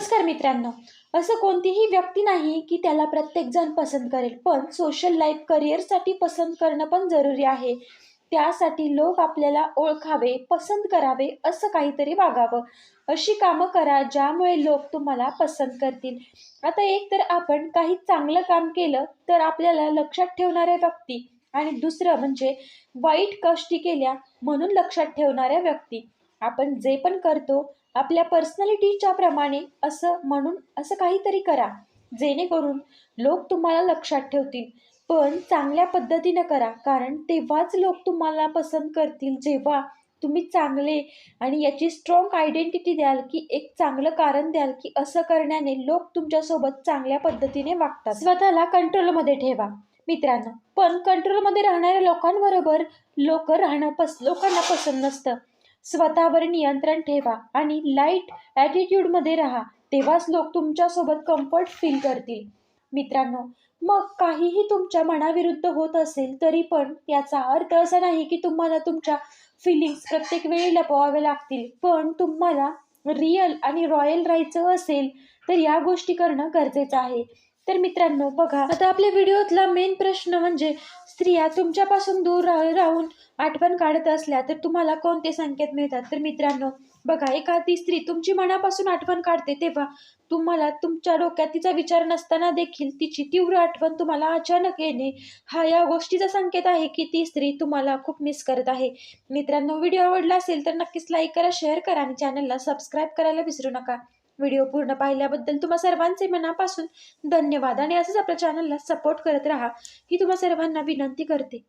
नमस्कार मित्रांनो. असं कोणतीही व्यक्ती नाही की त्याला प्रत्येकजण पसंत करेल पण सोशल लाईफ करिअरसाठी पसंत करणं पण जरुरी आहे. त्यासाठी लोक आपल्याला ओळखावे पसंत करावे असं काहीतरी वागावं. अशी कामं करा ज्यामुळे लोक तुम्हाला पसंत करतील. आता एक तर आपण काही चांगलं काम केलं तर आपल्याला लक्षात ठेवणाऱ्या व्यक्ती आणि दुसरं म्हणजे वाईट कष्टी केल्या म्हणून लक्षात ठेवणाऱ्या व्यक्ती. आपण जे पण करतो आपल्या पर्सनॅलिटीच्या प्रमाणे असं म्हणून असं काहीतरी करा. जेणेकरून लोक तुम्हाला लक्षात ठेवतील. पण चांगल्या पद्धतीनं करा. कारण तेव्हाच लोक तुम्हाला पसंत करतील जेव्हा तुम्ही चांगले आणि याची स्ट्रॉंग आयडेंटिटी द्याल की एक चांगलं कारण द्याल की असं करण्याने लोक तुमच्यासोबत चांगल्या पद्धतीने वागतात. स्वतःला कंट्रोलमध्ये ठेवा मित्रांनो. पण कंट्रोलमध्ये राहणाऱ्या लोकांबरोबर लोक राहणं पस लोकांना पसंत नसतं. स्वतःवर नियंत्रण ठेवा आणि लाइट ॲटिट्यूडमध्ये राहा. तेव्हाच लोक तुमच्यासोबत कम्फर्ट फील करतील. मित्रांनो मग काहीही तुमच्या मनाविरुद्ध होत असेल तरी पण याचा अर्थ असा नाही की तुम्हाला तुमच्या फिलिंग्स प्रत्येक वेळी लपवावे लागतील. पण तुम्हाला रिअल आणि रॉयल राहायचं असेल तर या गोष्टी करणं गरजेचं आहे. तर मित्रांनो बघा आता आपल्या व्हिडिओतला मेन प्रश्न म्हणजे स्त्रिया तुमच्यापासून दूर राहून आठवण काढत असल्या तर तुम्हाला कोणते संकेत मिळतात? तर मित्रांनो बघा एखादी स्त्री तुमची मनापासून आठवण काढते तेव्हा तुम्हाला तुमच्या डोक्यात तिचा विचार नसताना देखील तिची तीव्र आठवण तुम्हाला अचानक येणे हा या गोष्टीचा संकेत आहे की ती स्त्री तुम्हाला खूप मिस करत आहे. मित्रांनो व्हिडिओ आवडला असेल तर नक्कीच लाईक करा शेअर करा आणि चॅनलला सबस्क्राईब करायला विसरू नका. व्हिडिओ पूर्ण पाहिल्याबद्दल तुम्हा सर्वांचे मनापासून धन्यवाद आणि असंच आपल्या चॅनलला सपोर्ट करत राहा. ही तुम्हा सर्वांना विनंती करते.